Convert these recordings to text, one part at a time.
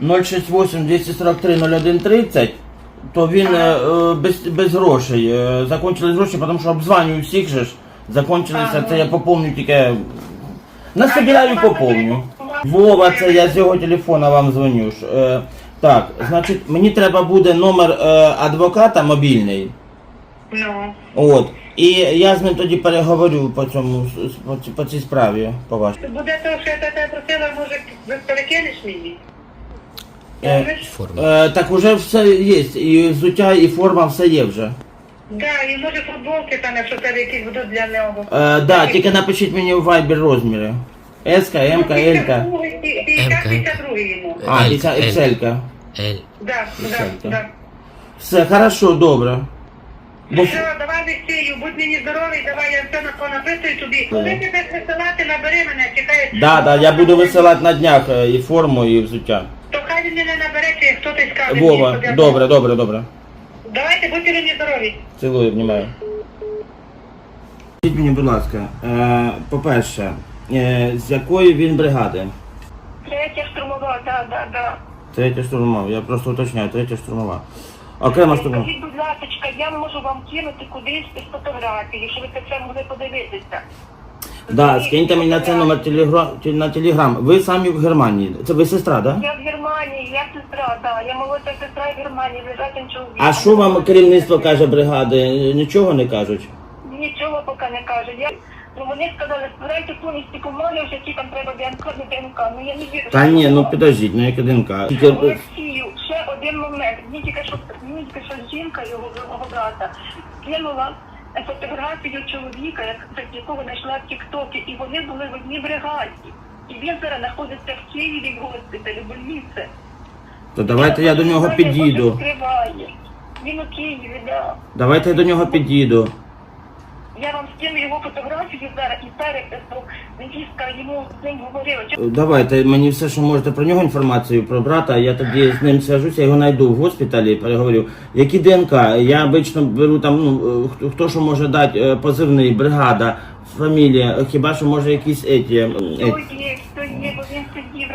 068 243 0130, то він е, без, без грошей. Е, Закончились гроші, тому що обзванюю всіх же ж. Закончилися, це я поповню тільки. Насобираю і поповню. Вова, це я з його телефона вам дзвоню. ж. Е, так, значить, мені треба буде номер е, адвоката мобільний. Ну. От. І я з ним тоді переговорю по цьому по, ці- по цій справі по вашій. Буде то, що я тебе просила, може, ви перекинеш мені? Е, Форма. Е, так уже все є. І взуття, і форма, все є вже. Да, і може футболки там, якщо тебе якісь будуть для нього. Е, да, тільки напишіть мені в Viber розміри. S, М, Л. 52 М-ка. 52 йому. А, і L, ця L. Excel. Ель. Да, да, Десятка. да. Все, хорошо, добре. Бо Все, давай Олексію, будь мені здоровий, давай я все на понаписую тобі. Коли будеш висилати, набери мене, чекай. да, да, я буду висилати на днях е, і форму, і взуття. Він мене набере, чи хто ти скаже. Вова, мені, добре, добре, добре. Давайте, будьте мені здорові. Цілую, обнімаю. Скажіть мені, будь ласка, е, по-перше, е, з якої він бригади? Третя штурмова, да, да, да. Третя штурмова, я просто уточняю, третя штурмова. Окрема штурмова. Скажіть, будь ласка, я можу вам кинути кудись з фотографії, щоб ви це все могли подивитися. Да, скиньте мені на цей номер телегра... на телеграм. Ви самі в Германії. Це ви сестра, да? Я в Германії, я сестра, да. Я молодша сестра в Германії, лежатим чоловіком. А що вам керівництво каже бригади? Нічого не кажуть? Нічого поки не каже. Я... Ну вони сказали, збирайте повністю бумаги, вже які там треба ДНК, не ДНК. Ну я не вірю. Та ні, ну підождіть, ну як ДНК. Тільки- Олексію, ще один момент. Мені тільки що мені тільки що жінка його його брата кинула фотографію чоловіка, як якого знайшла в Тіктокі, і вони були в одній бригаді. І він зараз знаходиться в Києві в госпіталі, в больниці. То давайте я до нього підійду. Він у Києві, да. Давайте я до нього підійду. Я вам скину його фотографію зараз і перепису. Невістка йому з ним говорила. Давайте мені все, що можете про нього інформацію про брата. Я тоді з ним свяжуся, його знайду в госпіталі переговорю. Які ДНК? Я обично беру там, ну хто, хто що може дати е, позивний, бригада, фамілія, хіба що може якісь еті. еті. є, хто є, бо він сидів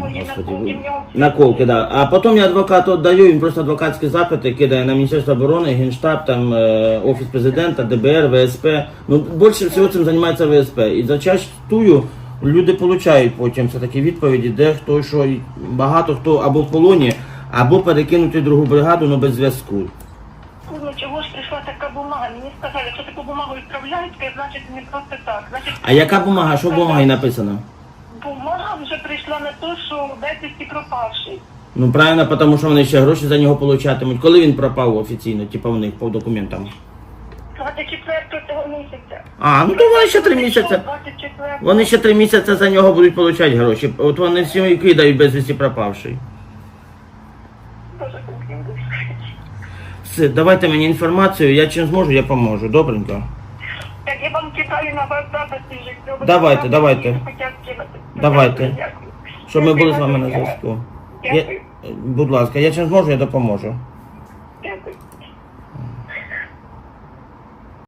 Господи, наколки, в. Наколки, да. А потім я адвокату віддаю, він просто адвокатські запити кидає на Міністерство оборони, Генштаб, там, е, Офіс президента, ДБР, ВСП. Ну, більше всього цим займається ВСП. І зачастую люди получають потім все-таки відповіді, де хто що, і багато хто або в полоні, або перекинути другу бригаду, але без зв'язку. Ну ж прийшла така бумага? Мені сказали, якщо таку бумагу відправляють, то значить не просто так. Значить, А яка бумага? Що в бумагі написано? Бумага на те, що безвісті пропавший. Ну правильно, тому що вони ще гроші за нього получатимуть. Коли він пропав офіційно, типу в них по документам. 24 цього місяця. А, ну то вони ще три місяці. 24 Вони ще три місяці за нього будуть получати гроші. От вони всі і кидають безвісті пропавший. Боже. Все, давайте мені інформацію, я чим зможу, я поможу. Добренько. Так я вам кидаю на вас записи. Давайте, давайте. Давайте. Щоб ми були з вами на зв'язку. Будь ласка, я чим зможу, я допоможу.